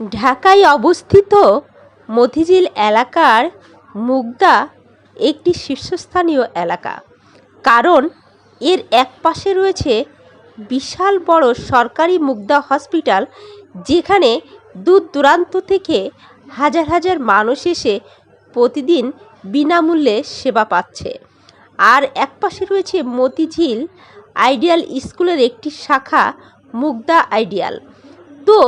ঢাকায় অবস্থিত মতিঝিল এলাকার মুগদা একটি শীর্ষস্থানীয় এলাকা। কারণ এর একপাশে রয়েছে বিশাল বড় সরকারি মুগদা হসপিটাল, যেখানে দূর দূরান্ত থেকে হাজার হাজার মানুষ এসে প্রতিদিন বিনামূল্যে সেবা পাচ্ছে। আর একপাশে রয়েছে মতিঝিল আইডিয়াল স্কুলের একটি শাখা, মুগদা আইডিয়াল। তো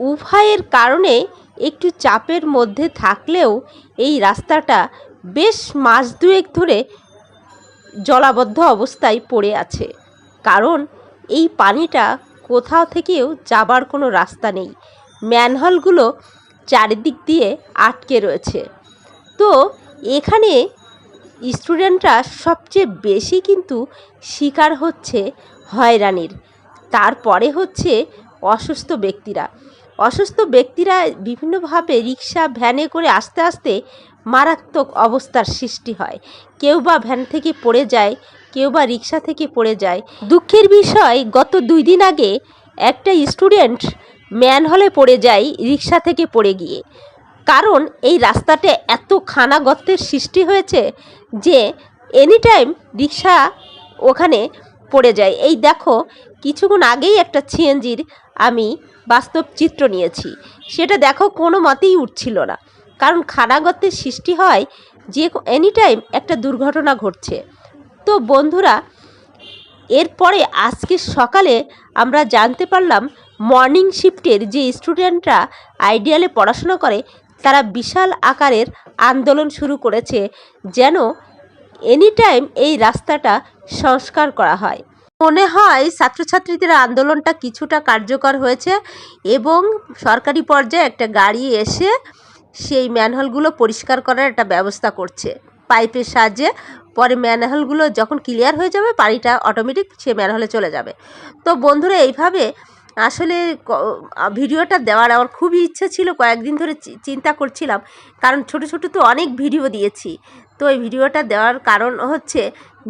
উভয়ের কারণে একটু চাপের মধ্যে থাকলেও এই রাস্তাটা বেশ মাস দুয়েক ধরে জলাবদ্ধ অবস্থায় পড়ে আছে। কারণ এই পানিটা কোথাও থেকেও যাবার কোনো রাস্তা নেই। ম্যানহলগুলো চারিদিক দিয়ে আটকে রয়েছে। তো এখানে স্টুডেন্টরা সবচেয়ে বেশি কিন্তু শিকার হচ্ছে হয়রানির। তারপরে হচ্ছে অসুস্থ ব্যক্তিরা। অসুস্থ ব্যক্তিরা বিভিন্নভাবে রিক্সা, ভ্যানে করে আস্তে আস্তে মারাত্মক অবস্থার সৃষ্টি হয়। কেউ বা ভ্যান থেকে পড়ে যায়, কেউ বা রিক্সা থেকে পড়ে যায়। দুঃখের বিষয়, গত দুই দিন আগে একটা স্টুডেন্ট ম্যান হলে পড়ে যায় রিক্সা থেকে পড়ে গিয়ে। কারণ এই রাস্তাতে এত খানা গর্তের সৃষ্টি হয়েছে যে এনি টাইম রিক্সা ওখানে পড়ে যায়। এই দেখো, কিছুক্ষণ আগেই একটা সিএনজির আমি বাস্তব চিত্র নিয়েছি। সেটা দেখো কোনো মতেই উঠছিল না। কারণ খানা গর্তের সৃষ্টি হয় যে এনি টাইম একটা দুর্ঘটনা ঘটছে। তো বন্ধুরা, এরপরে আজকে সকালে আমরা জানতে পারলাম মর্নিং শিফটের যে স্টুডেন্টরা আইডিয়ালে পড়াশোনা করে, তারা বিশাল আকারের আন্দোলন শুরু করেছে যেন এনি টাইম এই রাস্তাটা সংস্কার করা হয়। মনে হয় ছাত্রছাত্রীদের আন্দোলনটা কিছুটা কার্যকর হয়েছে এবং সরকারি পর্যায়ে একটা গাড়ি এসে সেই ম্যানহোলগুলো পরিষ্কার করার একটা ব্যবস্থা করছে। পাইপের সাহায্যে পরে ম্যানহোলগুলো যখন ক্লিয়ার হয়ে যাবে পানিটা অটোমেটিক সে ম্যানহোলে চলে যাবে। তো বন্ধুরা, এইভাবে আসলে ভিডিওটা দেওয়ার আমার খুবই ইচ্ছে ছিল, কয়েকদিন ধরে চিন্তা করছিলাম। কারণ ছোট ছোট তো অনেক ভিডিও দিয়েছি। তো এই ভিডিওটা দেওয়ার কারণ হচ্ছে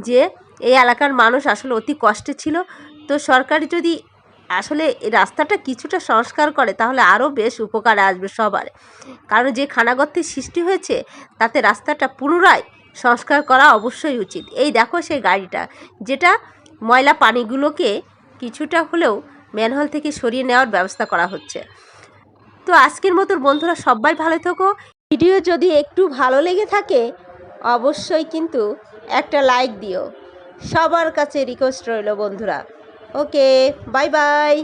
যে এই এলাকার মানুষ আসলে অতি কষ্টে ছিল। তো সরকারি যদি আসলে এই রাস্তাটা কিছুটা সংস্কার করে, তাহলে আরও বেশ উপকারে আসবে সবার। কারণ যে খানাগর্তের সৃষ্টি হয়েছে, তাতে রাস্তাটা পুনরায় সংস্কার করা অবশ্যই উচিত। এই দেখো সেই গাড়িটা, যেটা ময়লা পানিগুলোকে কিছুটা হলেও ম্যানহল থেকে সরিয়ে নেওয়ার ব্যবস্থা করা হচ্ছে। তো আজকের মতো বন্ধুরা সবাই ভালো থেকো। ভিডিও যদি একটু ভালো লেগে থাকে, অবশ্যই কিন্তু একটা লাইক দিও। সবার কাছে রিকোয়েস্ট রইল বন্ধুরা। Okay bye bye